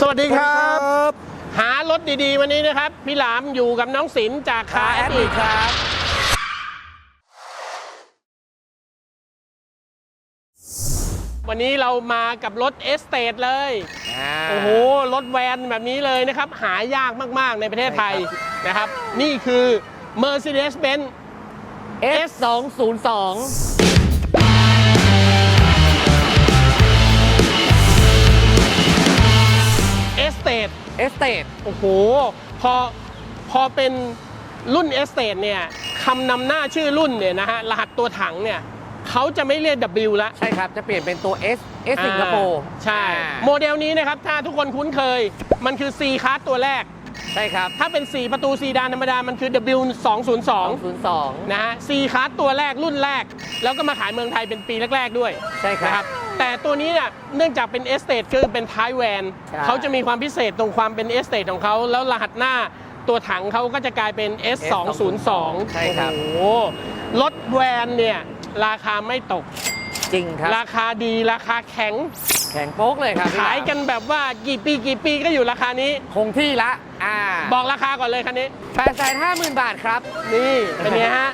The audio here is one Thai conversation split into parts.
สวัสดีครับ หารถดีๆ วันนี้นะครับ พี่หลามอยู่กับน้องศิลป์จากคาแอดอีกครับ วันนี้เรามากับรถเอสเตดเลย โอ้โห รถแวนแบบนี้เลยนะครับ หายากมากๆในประเทศไทยนะครับ นี่คือ Mercedes-Benz S202 Estate Estate โอ้โห พอ พอเป็นรุ่น Estate เนี่ยคำนำหน้าชื่อรุ่นเนี่ยนะฮะ รหัสตัวถังเนี่ยเขาจะไม่เรียก W ละใช่ครับ จะเปลี่ยนเป็นตัว S S สิงคโปร์อ่าใช่อ่าโมเดลนี้นะครับ ถ้าทุกคนคุ้นเคย มันคือ C ค a s ตัวแรก ใช่ครับ ถ้าเป็น 4 ประตูซีดานธรรมดา มันคือ W 202 202 นะฮะ C ค a s ตัวแรกรุ่นแรก แล้วก็มาขายเมืองไทยเป็นปีแรก ๆ ด้วย ใช่คนะครัรับบ แต่ตัวนี้เนี่ยเนื่องจากเป็นเอสเต e คือเป็นท้ายแวนใช่ เขาจะมีความพิเศษตรงความเป็นเอสเต e ของเขาแล้วรหัสหน้าตัวถังเขาก็จะกลายเป็น S 2 0 2 ใช่ครับ โอ้โหรถแวนเนี่ยราคาไม่ตก จริงครับ ราคาดีราคาแข็ง แข็งโป๊กเลยครับขายกันแบบว่ากี่ปีกี่ปีก็อยู่ราคานี้ คงที่ละ อ่าบอกราคาก่อนเลยคันนี้850,000บาทครับ นี่เป็นไงฮะ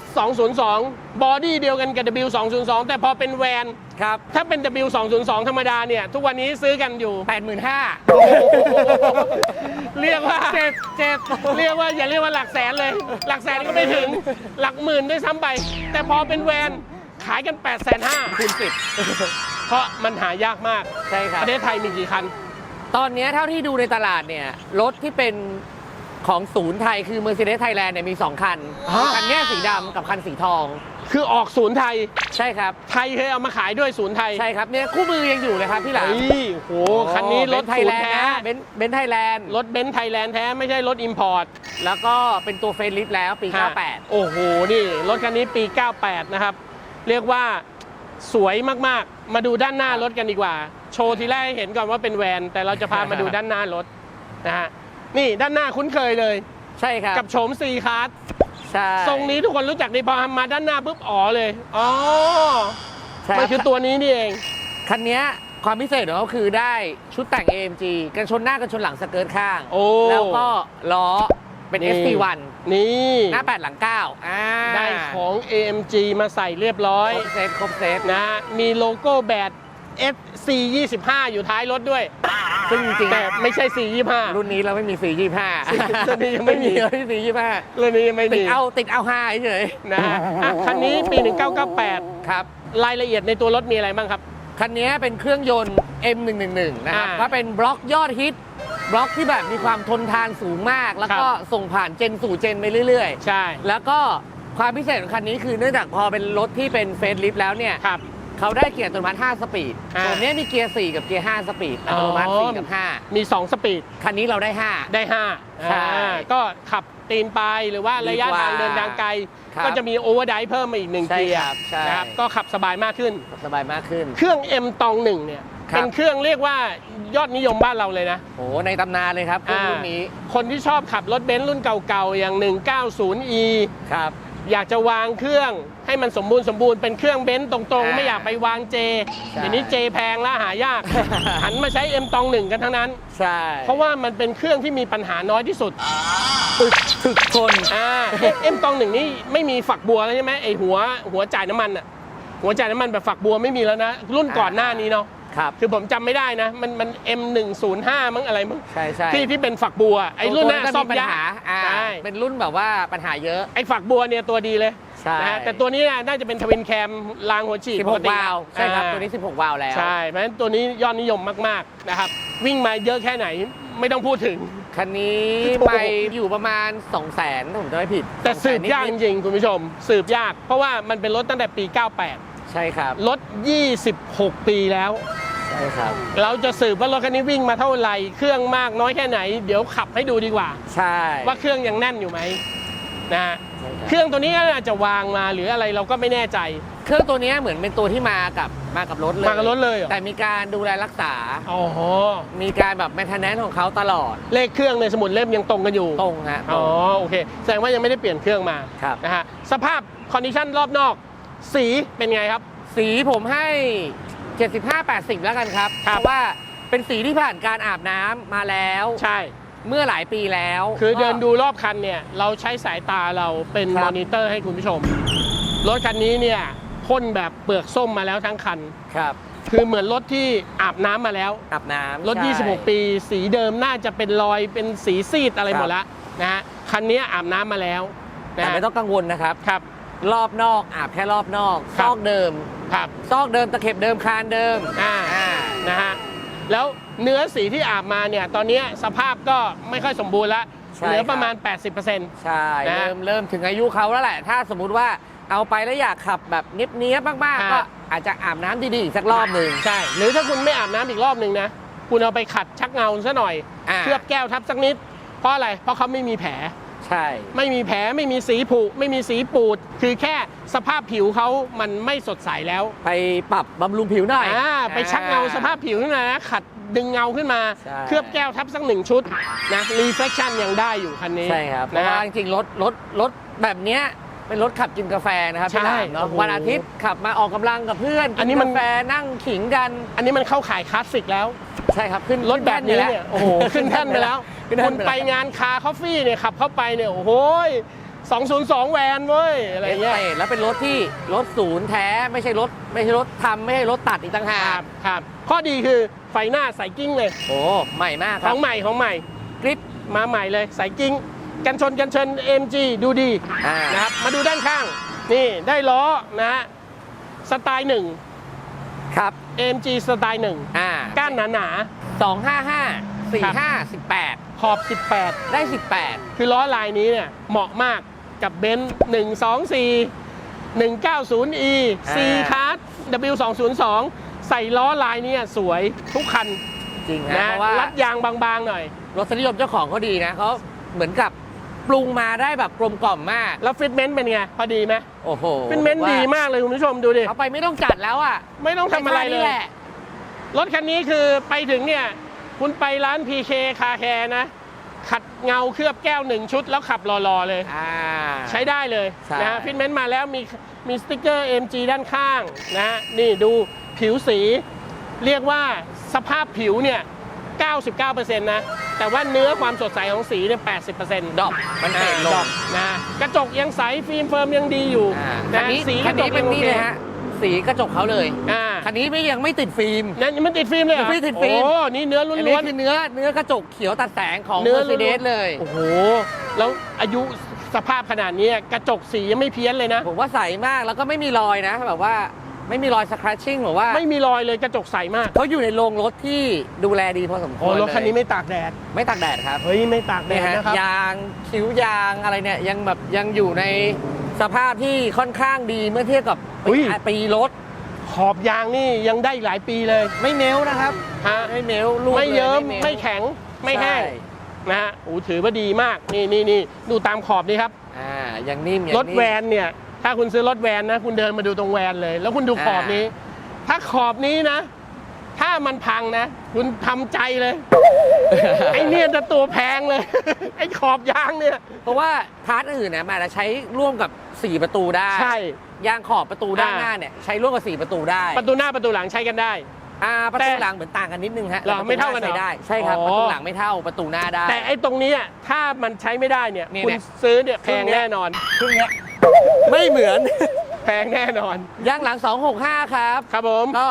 S 2 0 2 บอดี้เดียวกันกับ W 2 0 2 แต่พอเป็นแวนครับ ถ้าเป็น W 2 0 2 ธรรมดาเนี่ย ทุกวันนี้ซื้อกันอยู่ 85,000 เรียกว่าเจ็บเจ็บเรียกว่าอย่าเรียกว่าหลักแสนเลย หลักแสนก็ไม่ถึงหลักหมื่นด้วยซ้ำไป แต่พอเป็นแวนขายกัน8ปดแสนห้าคูณสิบเพราะมันหายากมาก ใช่ครัปบ ระเทศไทยมีกี่คัน ตอนนี้เท่าที่ดูในตลาดเนี่ย รถที่เป็น ของศูนย์ไทยคือ Mercedes Thailand เนี่ยมี 2 คัน ฮะ คันเนี้ยสีดำกับคันสีทอง คือออกศูนย์ไทย ใช่ครับ ไทยเคยเอามาขายด้วยศูนย์ไทยใช่ครับเนี่ยคู่มือยังอยู่เลยครับพี่หลามเฮ้ยโห คันนี้รถไทศูยนแลย์นด์แท้ นะเบนเบนไทยแลนด์รถเบนซ์ไทยแลนด์แท้ไม่ใช่รถอิมพอร์ตแล้วก็เป็นตัวเฟรนลิฟแล้วปี 98 โอ้โห นี่ รถคันนี้ปี 98 นะครับ เรียกว่าสวยมาก ๆ มาดูด้านหน้ารถกันดีกว่า โชว์ทีแรกให้เห็นก่อนว่าเป็นแวน แต่เราจะพามาดูด้านหน้ารถนะฮะ นี่ด้านหน้าคุ้นเคยเลย ใช่ครับ กับโฉมซีคาร์ใช่ทรงนี้ทุกคนรู้จักดีพอมาด้านหน้าปุ๊บอ๋อเลยอ๋อใช่มันคือตัวนี้นี่เอง คันเนี้ยความพิเศษของเขาคือได้ชุดแต่ง AMG กันชนหน้ากันชนหลังสเกิร์ตข้าง โอ้ แล้วก็ล้อเป็นนี่ ST1 นี่หน้า 8 หลัง 9 อ่า ได้ของ AMG มาใส่เรียบร้อย ครบเซตครบเซตนะ มีโลโก้แบด FC 25อยู่ท้ายรถด้วย ซึ่งจริงๆแต่ไม่ใช่425 รุ่นนี้เราไม่มี425รุ่นนี้ยังไม่มีเลย425เรื่องนี้ยังไม่ติมีดเอาติดเอา5เฉยนะฮะอะคันนี้ปี 1998ครับ รายละเอียดในตัวรถมีอะไรบ้างครับ คันนี้เป็นเครื่องยนต์ M111 นะครับอ่าก็เป็นบล็อกยอดฮิต บล็อกที่แบบมีความทนทานสูงมาก แล้วก็ครับ ส่งผ่านเจนสู่เจนไปเรื่อยใช่ ๆ แล้วก็ความพิเศษของคันนี้คือเนื่องจากพอเป็นรถที่เป็นเฟสลิฟต์แล้วเนี่ย ครับ เขาได้เกียร์อัตโนมัติ 5 สปีดอ่า ตัวนี้มีเกียร์ 4 กับเกียร์ 5 สปีด อัตโนมัติอ๋อ4กับ มี 2 สปีด 5 คันนี้เราได้ 5 ได้5ใช่อ่าก็ขับตีนไปหรือว่าระยะดีกว่าทางเดินทางไกล ครับก็จะมีโอเวอร์ไดเพิ่มมาอีกหนึ่งใช่เกียคร์รับใช่ นะครับก็ขับสบายมากขึ้น สบายมากขึ้น เครื่อง M ตองหนึ่งเนี่ย ครับ เป็นเครื่องเรียกว่ายอดนิยมบ้านเราเลยนะ โอ้ในตำนานเลยครับเครื่องรุ่นนี้คนที่ชอบขับรถเบนซ์รุ่นเก่าๆ อย่าง 190e ครับ อยากจะวางเครื่องให้มันสมบูรณ์สมบูรณ์เป็นเครื่องเบนซ์ตรงอ่าๆไม่อยากไปวางเจใช่เดี๋ยวนี้เจแพงแล้วหายาก หันมาใช้ M ตองหนึ่งกันทั้งนั้น ใช่ เพราะว่ามันเป็นเครื่องที่มีปัญหาน้อยที่สุดถึกถึกทนอ่าเอ็มตองหนึ่งนี่ไม่มีฝักบัวแล้วใช่ไหมไอหัวหัวจ่ายน้ำมันอะหัวจ่ายน้ำมันแบบฝักบัวไม่มีแล้วนะ รุ่นก่อนหน้านี้เนาะ ครับ คือผมจำไม่ได้นะ มันมัน M105 มั้งอะไรมั้งใช่ใช่ที่ที่เป็นฝักบัว ไอ้รุ่นหน้าตัวซ่อมปัญยากหาอ่าใช่เป็นรุ่นแบบว่าปัญหาเยอะ ไอ้ฝักบัวเนี่ยตัวดีเลยใช่ นะฮะแต่ตัวนี้น่าจะเป็นทวินแคมรางหัวฉีดปกติ16 วาล์วใช่ครับอ่าตัวนี้ 16 วาล์วแล้ว ใช่เพราะฉะนั้นตัวนี้ยอดนิยมมากๆนะครับ วิ่งมาเยอะแค่ไหนไม่ต้องพูดถึง คันนี้โอ้โหไปอยู่ประมาณ 2 0 0 0 0 0ถ้าผมจะไม่ผิดแต่สืบยาก200,000จนิดริงๆคุณผู้ชม สืบยาก เพราะว่ามันเป็นรถตั้งแต่ปี 98ๆใช่ครับ รถ 26 ปีแล้ว ใช่ครับ เราจะสืบว่ารถคันนี้วิ่งมาเท่าไหร่ เครื่องมากน้อยแค่ไหน เดี๋ยวขับให้ดูดีกว่า ใช่ว่าเครื่องยังแน่นอยู่ไหมนะฮะใช่ครับเครื่องตัวนี้ก็อาจจะวางมาหรืออะไรเราก็ไม่แน่ใจ เครื่องตัวนี้เหมือนเป็นตัวที่มากับมากับรถเลยมากับรถเลยเหรอแต่มีการดูแลรักษาอ๋อมีการแบบแมนเทนแนนของเขาตลอด เลขเครื่องในสมุดเล่มยังตรงกันอยู่ตรงฮะตรอ๋องโอเค แสดงว่ายังไม่ได้เปลี่ยนเครื่องมาครับนะฮะสภาพคอนดิชันรอบนอก สีเป็นไงครับ สีผมให้ 75 80 แล้วกันครับครับเพราะว่าเเป็นสีที่ผ่านการอาบน้ำมาแล้ว ใช่ เมื่อหลายปีแล้ว คือเดินก็ดูรอบคันเนี่ย เราใช้สายตาเราเป็นครับมอนิเตอร์ให้คุณผู้ชม รถคันนี้เนี่ยพ่นแบบเปลือกส้มมาแล้วทั้งคัน ครับ คือเหมือนรถที่อาบน้ำมาแล้ว อาบน้ำรถ ใช่ 26 ปี สีเดิมน่าจะเป็นรอยเป็นสีซีดอะไรครับ หมดแล้วนะฮะ คันนี้อาบน้ำมาแล้วนะแต่ฮะไม่ต้องกังวลนะครับ ครับ รอบนอกอาบแค่รอบนอกครัซบอกเดิม ครับซอกเดิมตะเข็บเดิมคานเดิมอ่าอ่านะฮะแล้วเนื้อสีที่อาบมาเนี่ยตอนนี้สภาพก็ไม่ค่อยสมบูรณ์แล้วใช่เหลือประมาณคบ80%ใช่นะเริ่มเริ่มถึงอายุเขาแล้วแหละ ถ้าสมมุติว่าเอาไปแล้วอยากขับแบบเนี้ยบๆมากอ่าๆก็อาจจะอาบน้ำดีๆอีกสักรอบหนึ่ง ใช่ หรือถ้าคุณไม่อาบน้ำอีกรอบหนึ่งนะ คุณเอาไปขัดชักเงาซะหน่อย อ่า เคลือบแก้วทับสักนิด เพราะอะไร เพราะเขาไม่มีแผล ใช่ ไม่มีแผลไม่มีสีผุไม่มีสีปูด คือแค่สภาพผิวเขามันไม่สดใสแล้วไปปรับบำรุงผิวหน่อยอ่าไปชักเงาสภาพผิวขึ้นมานะขัดดึงเงาขึ้นมา ใช่ เคลือบแก้วทับสักหนึ่งชุดนะรีเฟคชั่นยังได้อยู่คันนี้ใช่ครับเพนะ ราะว่าฮะจริงๆรถรถรถแบบเนี้ยเป็นรถขับกินกาแฟนะครับพี่หลามใช่เนาะโอ้โหวันอาทิตย์ขับมาออกกำลังกับเพื่อนอันนี้กิมัน กาแฟนั่งขิงกัน อันนี้มันเข้าขายคลาสสิกแล้ว ใช่ครับขึ้นรถแบบนี้เนี่ยโอ้โหขึ้นแท่นไปแล้วขึ้นแท่คุนณไปไปแล้วงานคาคอฟฟี่เนี่ยขับเข้าไปเนี่ยโอ้โห202 แวนเว้ยอะไรเงี้ยเอสแล้วเป็นรถที่รถศูนย์แท้ไม่ใช่รถไม่ใช่รถทำไม่ใช่รถตัดอีกต่างหาครักบครับ ข้อดีคือไฟหน้าใส่กิ้งเลย โอ้ใหม่มากคขรัอบงใหม่ของใหม่กริปมาใหม่เลยใส่กิ้ง กันชนกันเชิญ MG ดูดีอ่านะครับมาดูด้านข้าง นี่ได้ล้อนะฮะสไตล์หนึ่ง ครับ AMG สไตล์หนึ่งอ่าก้านหนาหนาสองห้าห้าสี่ห้าสิบแปดๆขอบ 18 ได้สิบแปดคือล้อลายนี้เนี่ยเหมาะมากกับเบนซ์124 190e C Card W202 ใส่ล้อลายเนี้สวยทุกคันจริงนะนะเพราะว่ารัดยางบางๆหน่อย รสนิยมเจ้าของเขาดีนะเขาเหมือนกับ ปรุงมาได้แบบกลมกล่อมมาก แล้วฟิตเมนต์เป็นไง พอดีไหมโอ้โหฟิตเมนต์ดีมากเลยคุณผู้ชมดูดิ เอาไปไม่ต้องจัดแล้วอะไม่ต้องทำอะไรเลนี่ยแหละรถคันนี้คือไปถึงเนี่ย คุณไปร้าน PK คาแคร์นะ ขัดเงาเคลือบแก้วหนึ่งชุดแล้วขับรอๆเลยอ่าใช้ได้เลยใช่นะฮะฟิตเมนต์มาแล้วมีมีสติ๊กเกอร์ MG ด้านข้างนะฮะนี่ดูผิวสี เรียกว่าสภาพผิวเนี่ย 99%นะ แต่ว่าเนื้อความสดใสของสีเนี่ย 80%ดอกมันเฟดลดองกนะฮะกระจกยังใส ฟิล์มเฟิร์มยังดีอยู่อ่านะคันนี้สีกคัระนจนี้กเป็นงนี่โอคเลยฮะสีกระจกเขาเลยอ่าคันนี้ไม่ยังไม่ติดฟิล์มนั่นมันติดฟิล์มเลยเหรอไม่ติดฟิล์ม โอ้ นี่เนื้อล้อันนี้วนคือเนื้อเนื้อกระจกเขียวตัดแสงของเนื้เมออร์ล้เซวนๆเดสเลยๆโอ้โห แล้วอายุสภาพขนาดนี้กระจกสียังไม่เพี้ยนเลยนะ ผมว่าใสมากแล้วก็ไม่มีรอยนะแบบว่า ไม่มีรอยสครัชชิ่งหรือว่าไม่มีรอยเลยกระจกใสมากเขาอยู่ในโรงรถที่ดูแลดีพอสมควโอ้รรถคันนี้เลยไม่ตากแดดไม่ตากแดดครับเฮ้ยไม่ตากแดนี่ดฮะนะครับ ยางคิ้วยางอะไรเนี่ยยังแบบยังอยู่ในสภาพที่ค่อนข้างดีเมื่อเทียบกับอุ้ยปีรถขอบยางนี่ยังได้อีกหลายปีเลยไม่เมลนะครับฮะไม่เมลลูกไม่เยิ้มลไม่แข็งไม่แห้งใช่นะฮะโอ้ถือว่าดีมากนี่นี่นี่ดูตามขอบนี่ครับ อ่ายังนิ่มยังรถนิ่มแวนเนี่ย ถ้าคุณซื้อรถแวนนะ คุณเดินมาดูตรงแวนเลย แล้วคุณดูขอบนี้ ถ้าขอบนี้นะ ถ้ามันพังนะ คุณทำใจเลย ไอ้เนี่ยจะตัวแพงเลย ไอ้ขอบยางเนี่ย เพราะว่าพาร์ทอื่นเนี่ยมันอาจจะใช้ร่วมกับ 4 ประตูได้ ใช่ ยางขอบประตูด้านอ่าหน้าเนี่ยใช้ร่วมกับ 4 ประตูได้ ประตูหน้าประตูหลังใช้กันได้อ่าประตูแต่หลังเหมือนต่างกันนิดนึงฮะเหรอแต่ประตูไม่เท่ากันเหรอใช้ได้ ใช่ครับอ๋อประตูหลังไม่เท่าประตูหน้าได้ แต่ไอ้ตรงนี้อะถ้ามันใช้ไม่ได้เนี่ยเนี่ยคุณเนี่ยซื้อเนี่ยแพงครึ่งเนี้ยแน่นอนครึ่งเนี้ย ไม่เหมือน แพงแน่นอน ยางหลัง 265 ครับ ครับผมก็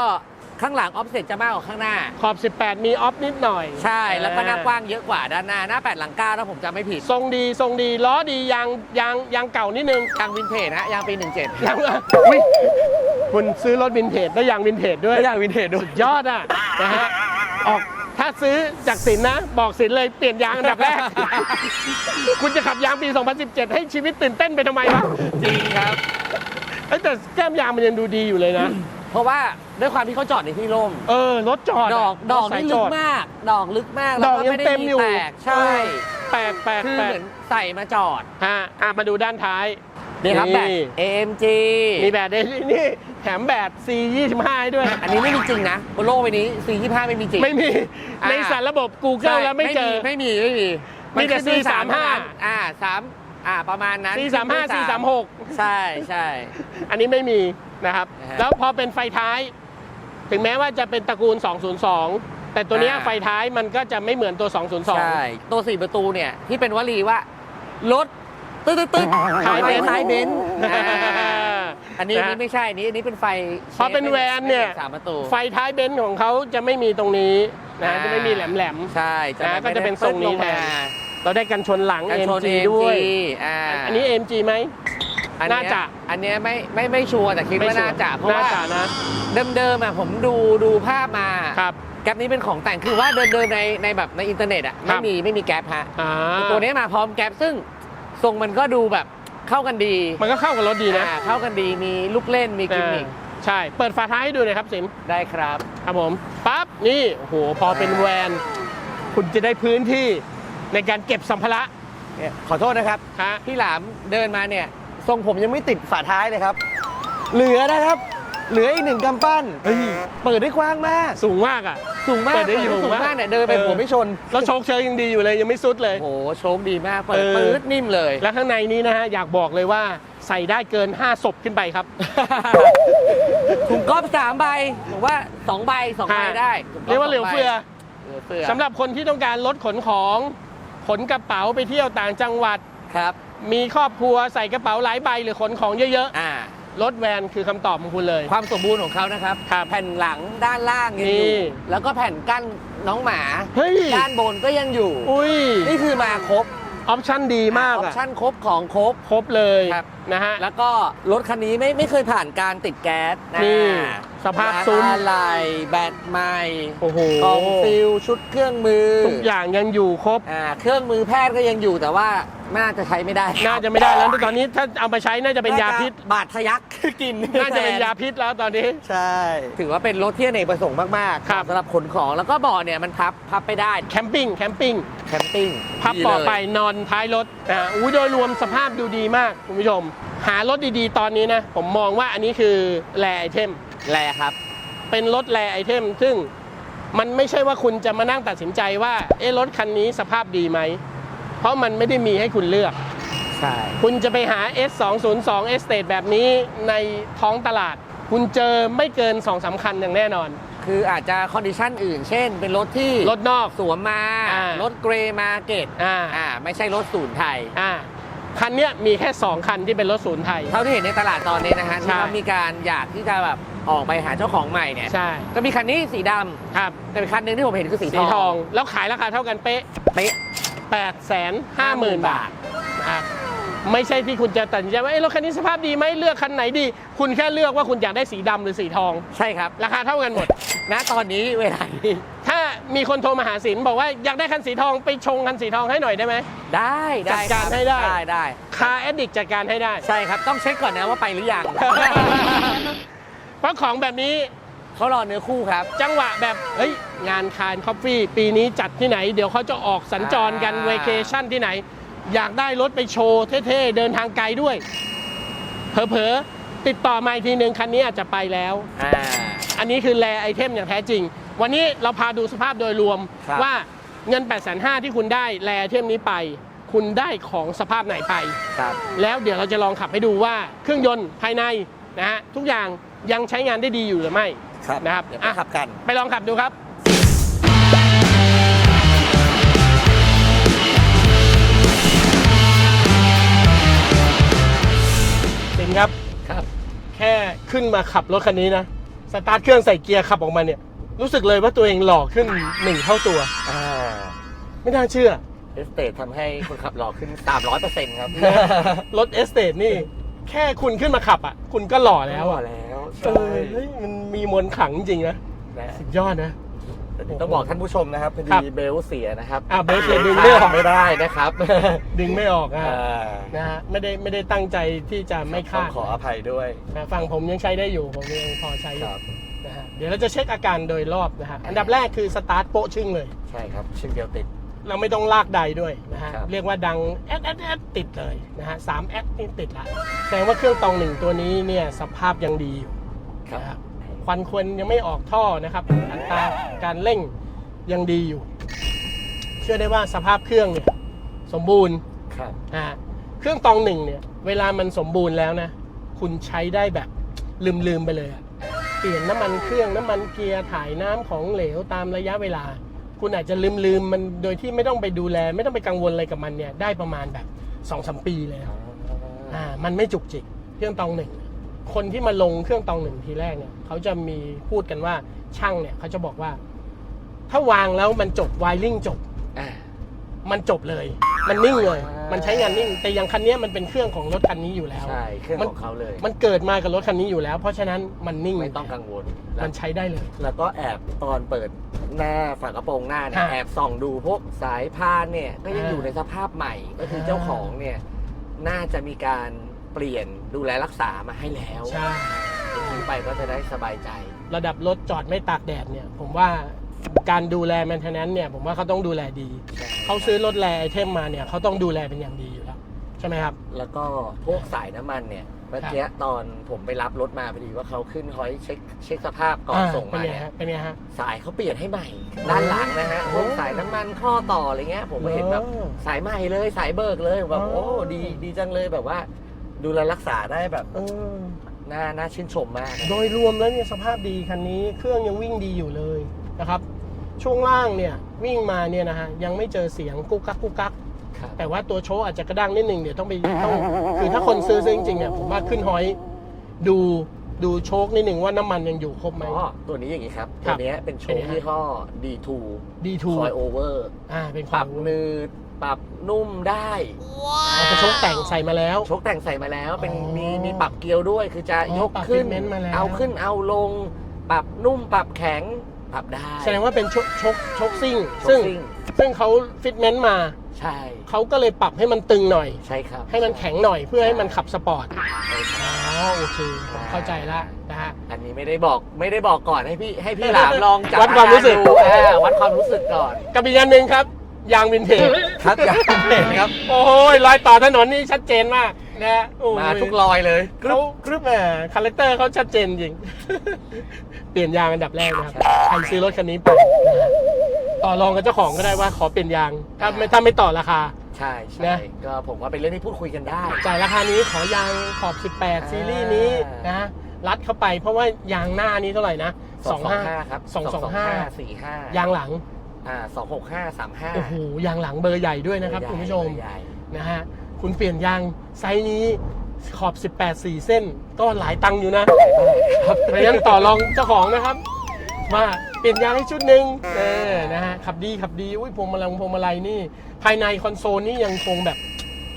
ข้างหลังออฟเซ็ตจะมากกว่าข้างหน้า ขอบ 18 มีออฟนิดหน่อยใช่ แล้วก็หน้าอ่กว้างเยอะกว่าด้านหน้า หน้า 8 หลัง9ถ้าผมจำไม่ผิด ทรงดีทรงดีล้อดียางยางยางเก่านิดนึงยางวินเทจนะยางปี 17ยางอุ้ยคุณซื้อรถวินเทจได้ยางวินเทจด้วยยางวินเทจด้วย ยอดอะนะฮะออก ถ้าซื้อจากสินนะ บอกสินเลยเปลี่ยนยางอันดับแรก คุณจะขับยางปี 2017 ให้ชีวิตตื่นเต้นไปทำไมวะจริงครับ เอ้ยแต่แก้มยางมันยังดูดีอยู่เลยนะ เพราะว่าด้วยความที่เขาจอดในที่ร่ม เออรถจอดะดอกดอกรถสายนี่จลึอกดมาก ดอกลึกมากดแล้วอกก็ยังไม่ได้เต็มมีอยู่แตกใช่ แปลกแปลกคือแปลเหกมือนใส่มาจอด ฮะอะมาดูด้านท้าย นี่ครับนี่แบบ AMG มีแบตได้นี่แถมแบต C25 ให้ด้วย อันนี้ไม่มีจริงนะบนโลกใบนี้425 ไม่มีจริง ไม่มีอ่าในสารระบบ Google แล้วไม่เจอ ไม่มี ไม่มีมีแต่นขึ้นด้วย435เท่านั้นอ่าสามอ่าประมาณนั้น435ขึ้นด้วยสาม436 ใช่ใช่อันนี้ไม่มีนะครับนะฮะแล้วพอเป็นไฟท้าย ถึงแม้ว่าจะเป็นตระกูล 202แต่ตัวเนี้ยอ่าไฟท้ายมันก็จะไม่เหมือนตัว 202 ใช่ ตัวสี่ประตูเนี่ย ที่เป็นวลีว่า รถ ตึ๊ดตึ๊ดตึ๊ดท้ายเบนซ์ ท้ายเบนซ์อ่าอันนี้อันนะนี้ไม่ใช่อันนี้อันนี้เป็นไฟพอเป็นแวนเนี่ย สามประตู ไฟท้ายเบนซ์ของเขาจะไม่มีตรงนี้นะอ่า จะไม่มีแหลมแหลมใช่นะก็จะเป็นทรงนี้แทน ๆเราได้กันชนหลังกันชน AMG ด้วยอ่าอันนี้ AMG ไหม อันเนี้ยน่าจะ อันเนี้ยไม่ไม่ไม่ชัวร์แต่คิดว่าไม่ชัวน่าร์จะเพราะน่าว่าจะนะ เดิมๆอะผมดูดูภาพมาครับ แก๊ปนี้เป็นของแต่งคือว่าเดิมๆในในแบบในอินเทอร์เน็ตอะครัไม่บ มีไม่มีแก๊ปฮะอ่า ตัวนี้มาพร้อมแก๊ปซึ่ง ทรงมันก็ดูแบบเข้ากันดีมันก็เข้ากับรถดีนะ อ่าเข้ากันดีมีลูกเล่นมีกิมมิคอ่าใช่ เปิดฝาท้ายให้ดูหน่อยครับสินได้ครับ ครับผมปั๊บ นี่ โอ้โห พอเป็นแวน คุณจะได้พื้นที่ในการเก็บสัมภาระเนี่ยขอโทษนะครับ ฮะพี่หลามเดินมาเนี่ย ทรงผมยังไม่ติดฝาท้ายเลยครับ เหลือนะครับ เหลืออีกหนึ่งกำปั้น เฮ้ยเปิดได้กว้างมาก สูงมากอะ สูงมากเปิดได้อยู่สูงมากมากเนี่ยเดินไปเออผมไม่ชน แล้วโชคเชยยังดีอยู่เลยยังไม่สุดเลย โอ้โหโชคดีมาก เปิเอดอปื๊ดนิ่มเลย แล้วข้างในนี้นะฮะอยากบอกเลยว่าใส่ได้เกิน 5ศพขึ้นไปครับถุงก๊อฟสามใบผมว่าสองใบสองใบฮะได้ถุงก๊เรียกว่าเหลือเฟือเหลือเฟือสำหรับคนที่ต้องการลดขนของขนกระเป๋าไปเที่ยวต่างจังหวัดครับ มีครอบครัวใส่กระเป๋าหลายใบหรือขนของเยอะอ่าๆ รถแวนคือคำตอบของคุณเลย ความสมบูรณ์ของเขานะครับ ครับแผ่นหลังด้านล่างยังอนี่ยู่แล้วก็แผ่นกั้นน้องหมา เฮ้ย ด้านบนก็ยังอยู่ อุ้ยนี่คือมาครบออปชั่นดีมากออปอะชั่นครบของครบ ครบเลยครับ นะฮะ แล้วก็รถคันนี้ไม่ไม่เคยผ่านการติดแก๊สะนี่สภาพซุ้มยงอะไรแบตใหม่โอ้โหกล่องฟิลชุดเครื่องมือทุกอย่างยังอยู่ครบ อ่าเครื่องมือแพทย์ก็ยังอยู่แต่ว่า น่าจะใช้ไม่ได้น่าจะไม่ได้แล้วตอนนี้ถ้าเอาไปใช้น่าจะเป็นยาพิษ บาดทะยักกินน่าจะเป็นยาพิษแล้วตอนนี้ ใช่ ถือว่าเป็นรถที่อเนกประสงค์มากๆครับสำหรับขนของแล้วก็เบาะเนี่ยมันพับพับไปได้แคมปิ้งแคมปิ้งแคมปิ้ง พับดีเบาะเลยไปนอนท้ายรถอ่าอุ้ยโดยรวมสภาพดูดีมากคุณผู้ชม หารถดีๆ ตอนนี้นะ ผมมองว่าอันนี้คือแรไอเทม แลครับ เป็นรถแรไอเทม ซึ่งมันไม่ใช่ว่าคุณจะมานั่งตัดสินใจว่า เอ๊ะรถคันนี้สภาพดีไหม เพราะมันไม่ได้มีให้คุณเลือก ใช่ คุณจะไปหา S202 Estate แบบนี้ในท้องตลาด คุณเจอไม่เกิน2อสาคัญอย่างแน่นอน คืออาจจะคอนดิชันอื่น เช่น เป็นรถที่รถนอกสวมมาอ่ารรถเกรย์มาเกตอ่าอ่าไม่ใช่รถศูนย์ไทยอ่าคันเนี้ยมีแค่ 2 คันที่เป็นรถศูนย์ไทย เท่าที่เห็นในตลาดตอนนี้นะฮะใช่ ที่เขามีการอยากที่จะแบบออกไปหาเจ้าของใหม่เนี่ยใช่ก็มีคันนี้สีดำครับแต่เป็นคันหนึ่งที่ผมเห็นคือสีสีทอง แล้วขายราคาเท่ากันเป๊ะ เป๊ะ 8 5 0 0 0 0 บาทนะครับไม่ใช่ที่คุณจะตัดสินใจว่าเอ้รถคันนี้สภาพดีไหมเลือกคันไหนดี คุณแค่เลือกว่าคุณอยากได้สีดำหรือสีทอง ใช่ครับ ราคาเท่ากันหมด ณตอนนี้เวลานี้ถ้ามีคนโทรมาหาสินบอกว่าอยากได้คันสีทองไปชงคันสีทองให้หน่อยได้ไหม ได้ได้จัดการคบให้ได้ ได้ได้คาแอดดิกจัดการให้ได้ ใช่ครับต้องเช็คก่อนนะว่าไปหรือยัง เพราะของแบบนี้ เขารอเนื้อคู่ครับ จังหวะแบบเฮ้ยงานคานคอฟฟี่ ปีนี้จัดที่ไหน เดี๋ยวเขาจะออกสัญจรกันอ่าเวเคชั่นที่ไหน อยากได้รถไปโชว์เท่ๆ เดินทางไกลด้วยเผลอๆติดต่อมาอีกทีหนึ่งคันนี้อาจจะไปแล้ว อ่า อันนี้คือแรไอเทมอย่างแท้จริง วันนี้เราพาดูสภาพโดยรวมครับ ว่าเงิน8 5 0 0 0ที่คุณได้แรไอเทมนี้ไป คุณได้ของสภาพไหนไป ครับ แล้วเดี๋ยวเราจะลองขับให้ดูว่าเครื่องยนต์ภายในนะฮะทุกอย่างยังใช้งานได้ดีอยู่หรือไม่ ครับนะครับเดี๋ยวไปอะขับกัน ไปลองขับดูครับ สินครับ ครับ แค่ขึ้นมาขับรถคันนี้นะ สตาร์ทเครื่องใส่เกียร์ขับออกมาเนี่ย รู้สึกเลยว่าตัวเองหล่อขึ้นหนึ่งเท่าตัว อ่าไม่น่าเชื่อ เอสเตททำให้คนขับหล่อขึ้น 300%ครับ รถเอสเตทนี่ แค่คุณขึ้นมาขับอะ คุณก็หล่อแล้วหล่ออะแล้ว เออเฮ้ยมันมีมนต์ขลังจริงๆนะนะสุดยอดนะแต่ต้องบอกท่านผู้ชมนะครับพอครับดีเบลเสียนะครับอะเบลเสียดึงไม่ออกไม่ได้นะครับ ดึงไม่ออกอะอ่านะฮะไม่ได้ไม่ได้ตั้งใจที่จะไม่ต้คาองดขออภัยด้วยนะฝั่งผมยังใช้ได้อยู่ผมยังพอใช้อคยู่รับนะฮะเดี๋ยวเราจะเช็คอาการโดยรอบนะฮะอันดับแรกคือสตาร์ทโป๊ะชึ่งเลย ใช่ครับชึ่งเดียวติด เราไม่ต้องลากใดด้วยนะฮะ ครับ เรียกว่าดังแอดแอดแอดติดเลยนะฮะสามแอดนี่ติดละแสดงว่าเครื่องตองหนึ่งตัวนี้เนี่ยสภาพยังดีอยู่นะครับควันควันยังไม่ออกท่อนะครับอัตราการเร่งยังดีอยู่ เชื่อได้ว่าสภาพเครื่องเนี่ยสมบูรณ์ ครับ อ่าเครื่องตองหนึ่งเนี่ย เวลามันสมบูรณ์แล้วนะ คุณใช้ได้แบบลืมๆไปเลยอะเปลี่ยนน้ำมันเครื่องน้ำมันเกียร์ถ่ายน้ำของเหลวตามระยะเวลา คุณอาจจะลืมลืมๆมันโดยที่ไม่ต้องไปดูแล ไม่ต้องไปกังวลอะไรกับมันเนี่ยได้ประมาณแบบ2อสปีเลยครับอ่ามันไม่จุกจิกเครื่องตองหนึ่งคนที่มาลงเครื่องตองหนึ่งทีแรกเนี่ยเขาจะมีพูดกันว่าช่างเนี่ยเขาจะบอกว่า ถ้าวางแล้วมันจบไวริ่งจบอ่า มันจบเลย มันนิ่งเลยอ่ามัมันใช้งานนิ่ง แต่อย่างคันเนี้ยมันเป็นเครื่องของรถคันนี้อยู่แล้วใช่เครื่องมันของเขาเลย มันเกิดมากับรถคันนี้อยู่แล้ว เพราะฉะนั้นมันนิ่งไม่ต้องกังวลมันใช้ได้เลย แล้วก็แอบตอนเปิดหน้าฝากระโปรงหน้าเนี่ยฮะแอบส่องดูพวกสายพานเนี่ยก็ยังอ่าอยู่ในสภาพใหม่ก็คืออ่าเจ้าของเนี่ยน่าจะมีการเปลี่ยนดูแลรักษามาให้แล้วใช่ซื้อไปก็จะได้สบายใจ ระดับรถจอดไม่ตากแดดเนี่ย ผมว่า การดูแลแมนเทนแนนเนี่ยผมว่าเขาต้องดูแลดี เขาซื้อรถแรไอเทมมาเนี่ยเขาต้องดูแลเป็นอย่างดีอยู่แล้วใช่ไหมครับ แล้วก็พวกสายน้ำมันเนี่ยเมื่อกี้ตอนผมไปรับรถมาพอดีว่าเขาขึ้นคอยเช็คเช็คสภาพก่อนอ่าส่งเป็นมาไงเนี่ยฮะเป็นไงฮะสายเขาเปลี่ยนให้ใหม่ ด้านหลังนะฮะโอ้พวกสายน้ำมันข้อต่ออะไรเงี้ย ผมก็เห็นแบบโอ้สายใหม่เลยสายเบิกเลยแบบอ๋อโอ้ดีดีจังเลยแบบว่า ดูแลรักษาได้แบบเออน่าน่าชื่นชมมาก โดยรวมแล้วเนี่ยสภาพดีคันนี้เครื่องยังวิ่งดีอยู่เลย นะครับ ช่วงล่างเนี่ยวิ่งมาเนี่ยนะฮะยังไม่เจอเสียงกุ๊กกักกุ๊กกักครับแต่ว่าตัวโชว์อาจจะกระด้างนิดนึงเดี๋ยวต้องไปต้องคือถ้าคนซื้อซื้อจริงๆเนี่ยผมว่าขึ้นหอยดูดูโชคนิดหนึ่งว่าน้ำมันยังอยู่ครบไหม อ๋อ ตัวนี้อย่างนี้ครับครัตัวบเนี้ยเป็นโชเป็นว์ไงฮะยี่ห้อ D2 ดีทูคอยโอเวอร์อ่า เป็นปรับนืดปรับนุ่มได้เอาไปโชคแต่งใส่มาแล้ว โชคแต่งใส่มาแล้ว เป็นอ๋อมีมีปรับเกียวด้วย คือจะอ๋อยกปรับขึ้น fitment มาแล้วเอาขึ้นเอาลง ปรับนุ่มปรับแข็ง ปรับได้ แสดงว่าเป็นโชคโชคโชคซิ่งโชคซึ่งซิ่งซึ่งเขาฟิตเมนต์มาใช่ เขาก็เลยปรับให้มันตึงหน่อย ใช่ครับให้มันแข็งหน่อยเพื่อให้มันขับสปอร์ตใช่ครับ อ๋อโอเคผมเข้าใจละนะฮะ อันนี้ไม่ได้บอกไม่ได้บอกก่อนให้พี่ให้พี่หลามลองจับวัดความรู้สึกอดูอ่าวัดความรู้สึกก่อน กับอีกอย่างหนึ่งครับ ยางวินเทจครับอย่างเห็นครับ โอ้ยรอยต่อถนนนี่ชัดเจนมากนะฮะโอ้ยมาทุกรอยเลย เขากรุ๊ปแหมคาแรคเตอร์เขาชัดเจนจริง เปลี่ยนยางอันดับแรกนะครับใครซื้อรถคันนี้ไปนะฮะต่อรองกับเจ้าของก็ได้ว่าขอเปลี่ยนยางถ้าไม่ถ้าไม่ต่อราคา ใช่ใช่นะ ก็ผมว่าเป็นเรื่องที่พูดคุยกันได้ จ่ายราคานี้ขอยางขอบ 18 ซีรีส์นี้นะรัดเข้าไปเพราะว่ายางหน้านี้เท่าไหร่นะ225ครับ225 45ยางหลังอ่า265 35โอ้โหยางหลังเบอร์ใหญ่ด้วยนะครับคุณผู้ชม ใหญ่ นะฮะ คุณเปลี่ยนยางไซส์นี้ ขอบ 18 4 เส้น ก็หลายตังค์อยู่นะครับเพราะฉะนั้นต่อรองเจ้าของนะครับ ว่าเปลี่ยนยางให้ชุดหนึ่งเออนะฮะขับดีขับดีอุ้ยพวงมาลัยพวงมาลัยนี่ ภายในคอนโซลนี่ยังคงแบบ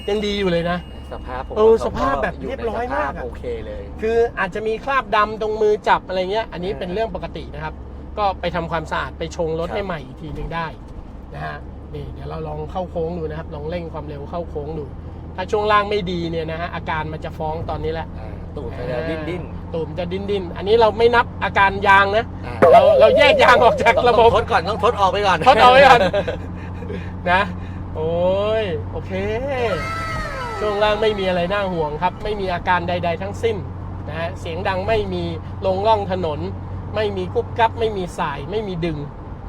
ยังดีอยู่เลยนะ สภาพผมเออว่ขสภาพแบบอยู่เรียบในร้อยมากสภพอะ โอเคเลย คืออาจจะมีคราบดำตรงมือจับอะไรเงี้ย อันนี้เออเป็นเรื่องปกตินะครับ ก็ไปทำความสะอาดไปชงรถครับ ให้ใหม่อีกทีหนึ่งได้นะฮะนี่เดี๋ยวเราลองเข้าโค้งดูนะครับ ลองเร่งความเร็วเข้าโค้งดู ถ้าช่วงล่างไม่ดีเนี่ยนะฮะอาการมันจะฟ้องตอนนี้แหละ อ่าตูดมันจะดิ้นดิ้นตูมจะดิ้นดิ้นอันนี้เราไม่นับอาการยางนะ อ่าเราเราแยกยางออกจากต้องระบบ ต้องทดก่อนต้องทดออกไปก่อนทดเอาไว้ก่อน นะ โอ้ย โอเค ช่วงล่างไม่มีอะไรน่าห่วงครับ ไม่มีอาการใด ๆ ทั้งสิ้นนะฮะเสียงดังไม่มีลงร่องถนน ไม่มีกุ๊บกับไม่มีสายไม่มีดึง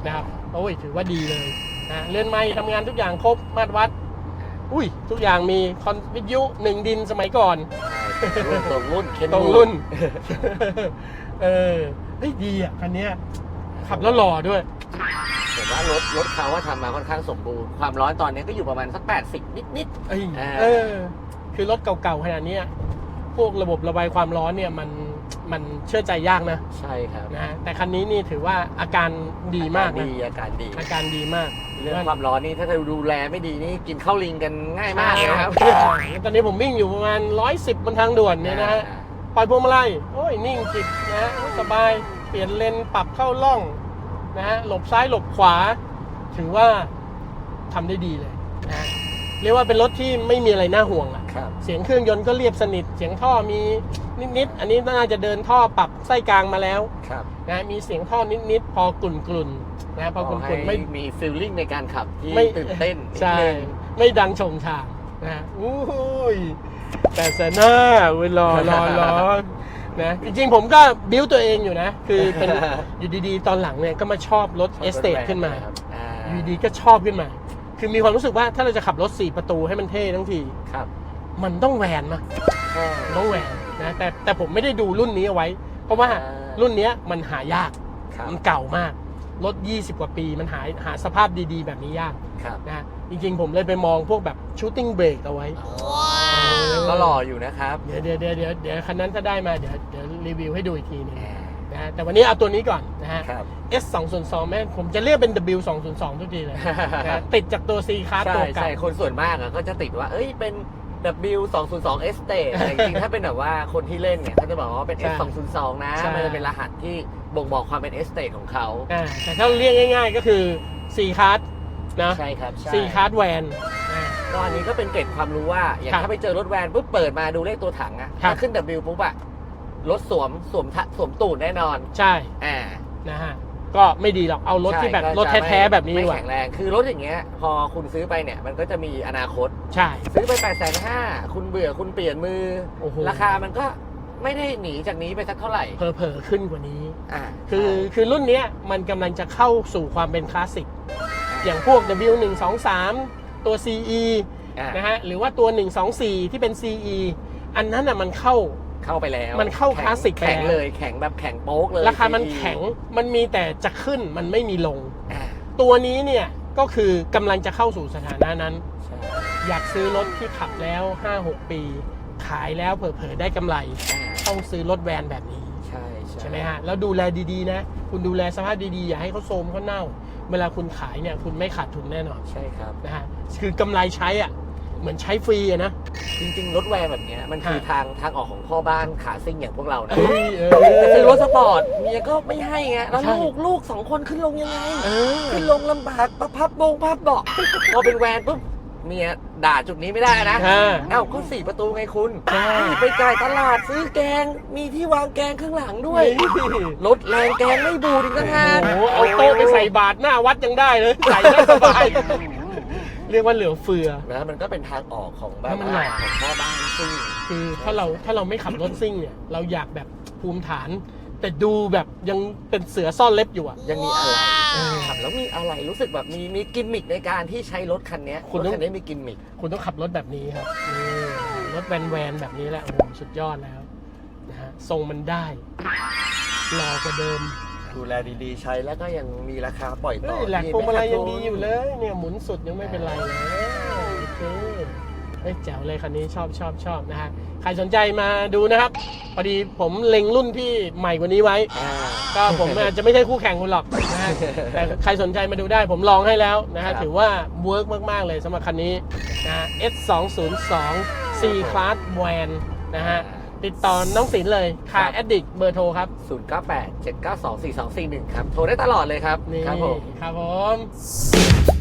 นะครับโอ้ยถือว่าดีเลยนะเลื่อนไม้ทำงานทุกอย่างครบมาตรวัด อุ้ย ทุกอย่างมีคอนวิทยุหนึ่งดินสมัยก่อนรุ่นตรงรุ่นเคนตรงรุ่น เออเฮ้ยดีอะคันเนี้ยขับแล้วหล่อด้วยผมว่ารถรถเขาว่าทำมาค่อนข้างสมบูรณ์ความร้อนตอนนี้ก็อยู่ประมาณสัก 80 นิดนิดเอ้ยอ่าเออ คือรถเก่าๆขนาดเนี้ยพวกระบบระบายความร้อนเนี่ยมันมันเชื่อใจยากนะๆใช่ครับนะแต่คันนี้นี่ถือว่าอาการดีมากอนะ ดีอาการดี อาการดีมาก เรื่องความร้อนนี่ถ้าเราดูแลไม่ดีนี่กินข้าวลิงกันง่ายมากเลยนะครับ ตอนนี้ผมวิ่งอยู่ประมาณ 110 บนทางด่วนเนี่ยนะฮะปล่อยพวงมาลัยโอ้ยนิ่งจิตนะฮะโอ้ยสบายเปลี่ยนเลนปรับเข้าล่องนะฮะหลบซ้ายหลบขวา ถือว่าทำได้ดีเลยนะฮะเรียกว่าเป็นรถที่ไม่มีอะไรน่าห่วงอะครับเสียงเครื่องยนต์ก็เรียบสนิท เสียงท่อมี นิดๆ อันนี้น่าจะเดินท่อปรับไส้กลางมาแล้วครับนะมีเสียงท่อนิดๆ พอกลุ่นๆนะพอกขอลุ่ให้นๆไม่มีฟีลลิ่งในการขับที่ไม่ตื่นเต้นนิดใช่นึงไม่ดังโฉงฉางนะฮะอุ้ยแต่แสหน้าเวลารอรอนะจริงๆผมก็บิ้วตัวเองอยู่นะ คือเป็นอยู่ดีๆ ตอนหลังเนี่ยก็มาชอบรถเอสเตขึ้นมาครับอ่าอยู่ดีๆก็ชอบขึ้นมา คือมีความรู้สึกว่าถ้าเราจะขับรถ4ประตูให้มันเท่ทั้งทีครับ มันต้องแวนมาใช่ต้องแหวน นะแต่แต่ผมไม่ได้ดูรุ่นนี้เอาไว้ เพราะว่าอ่ารุ่นเนี้ยมันหายากครับ มันเก่ามากรถ20 กว่าปีมันหาหาสภาพดีๆ แบบนี้ยากครับ นะฮะจริงๆ ผมเลยไปมองพวกแบบชูตติ้งเบรกเอาไว้ก็หล่ออยู่นะครับเดี๋ยวเดี๋ยวเดี๋ยวเดี๋ยวเดี๋ยวคันนั้นถ้าได้มาเดี๋ยวเดี๋ยวรีวิวให้ดูอีกทีหนึงนะฮะแต่วันนี้เอาตัวนี้ก่อนนะฮะ ครับ S 2 0 2แม่งผมจะเรียกเป็น W 2 0 2ทุกทีเลยนะฮะติดจากตัว C คาร์ใช่ตัวเก่า ใช่คนส่วนมากอะก็จะติดว่า เอ้ยเป็น W 2 0 2 Estate แต่จริงๆถ้าเป็นแบบว่าคนที่เล่นเนี่ยเขาจะบอกว่าเป็นใช่ S 2 0 2นะ ใช่ มันจะเป็นรหัสที่บ่งบอกความเป็น Estate ของเขา อ่าแต่ถ้าเรียกง่าย ๆ ก็คือ C คาร์นะใช่ครับใช่ C คาร์แวนอ่าก็อันนี้ก็เป็นเกร็ดความรู้ว่า อย่างครับถ้าไปเจอรถแวนปุ๊บเปิดมาดูเลขตัวถังอะครับ ถ้าขึ้น W ปุ๊บอะรถสวมสวมทะสวมตูดแน่นอน ใช่อ่า นะฮะ ก็ไม่ดีหรอกเอารถที่แบบใช่รถก็จะแท้ๆแบบนี้ไม่ดีกว่าแข็งแรงคือรถอย่างเงี้ย พอคุณซื้อไปเนี่ยมันก็จะมีอนาคต ใช่ ซื้อไป8ปดแสนห้าคุณเบื่อคุณเปลี่ยนมือ โอ้โห ราคามันก็ไม่ได้หนีจากนี้ไปสักเท่าไหร่เผลอๆขึ้นกว่านี้ อ่าคือใช่คือรุ่นเนี้ยมันกำลังจะเข้าสู่ความเป็นคลาสสิก อย่างพวก W 1 2 3 ตัว CE อ่านะฮะหรือว่าตัว 124 ที่เป็น CE อันนั้นอะมันเข้า เข้าไปแล้วมันเข้าคลาสสิกไปแข็งแล้วเลยแข็งแบบแข็งโป๊กเลยราคามัน CE แข็งมันมีแต่จะขึ้นมันไม่มีลงอ่าตัวนี้เนี่ยก็คือกำลังจะเข้าสู่สถานะนั้นใช่อยากซื้อรถที่ขับแล้ว 5-6 ปี ขายแล้วเผลอๆได้กำไรอ่าต้องซื้อรถแวนแบบนี้ใช่ใช่ไหมฮะแล้วดูแลดีๆนะ คุณดูแลสภาพดีๆ อย่าให้เขาโทรมเขาเน่า เวลาคุณขายเนี่ยคุณไม่ขาดทุนแน่นอนใช่ครับนะฮะคือกำไรใช้อะ เหมือนใช้ฟรีอะนะ จริงๆ รถแวนแบบเนี้ยมันคือฮะทางทางออกของพ่อบ้านขาซิ่งอย่างพวกเรานะเอ้ยเอจะซื้อรถสปอร์ตเมียก็ไม่ให้ไงแล้วใช่ ลูกลูกสองคนขึ้นลงยังไง เออ ขึ้นลงลำบากประพับบงพับเบาะ พอเป็นแวนปุ๊บเมียด่าจุดนี้ไม่ได้นะอ่าเอ้าก็สี่ประตูไงคุณใช่ ไปจ่ายตลาดซื้อแกงมีที่วางแกงข้างหลังด้วยรถแรงแกงไม่บูดอีกต่างหากโอ้โหเอาโต๊ะไปใส่บาทหน้าวัดยังได้เลย ใส่ได้สบาย เรียกว่าเหลือเฟือแล้วมันก็เป็นทางออกของแบแล้บวมันหล่ว่าอ ของพ่อบ้านซิ่ง คือถ้าเราถ้าเราไม่ขับรถซิ่งเนี่ย เราอยากแบบภูมิฐาน แต่ดูแบบยังเป็นเสือซ่อนเล็บอยู่อะ ยังมีอะไรเออขับแล้วมีอะไรรู้สึกแบบมีมีกิมมิคในการที่ใช้รถคันเนี้ยคุณรถต้อง คันนี้มีกิมมิคคุณต้องขับรถแบบนี้ครับนี่รถแวนแวนๆแบบนี้แหละโอ้โหสุดยอดแล้วนะฮะทรงมันได้หล่อกว่าเดิม ดูแลดีๆ ใช้แล้วก็ยังมีราคาปล่อยต่เฮ้อยแหลกที่พวงมาลัยไยังดีอยู่เลย เนี่ยหมุนสุดยังไม่เป็นไรเลยโอเคเฮ้ยแจ๋วเลยคันนี้ชอบชอบชอบนะฮะใครสนใจมาดูนะครับ พอดีผมเล็งรุ่นที่ใหม่กว่านี้ไว้ อ่า ก็ผมอาจจะไม่ใช่คู่แข่งคุณหรอกนะฮะแต่ใครสนใจมาดูได้ผมลองให้แล้วนะครัฮะบ ถือว่าเวิร์กมาก ๆ เลยสำหรับคันนี้นะฮะ S 2 0 2 C Class Van นะฮะ ติดต่อน้องศิลป์เลยครัคาบแอดดิกเบอร์โทรครับ 098 792 4241 ครับ โทรได้ตลอดเลยครับ นี่ครับผม ครับผม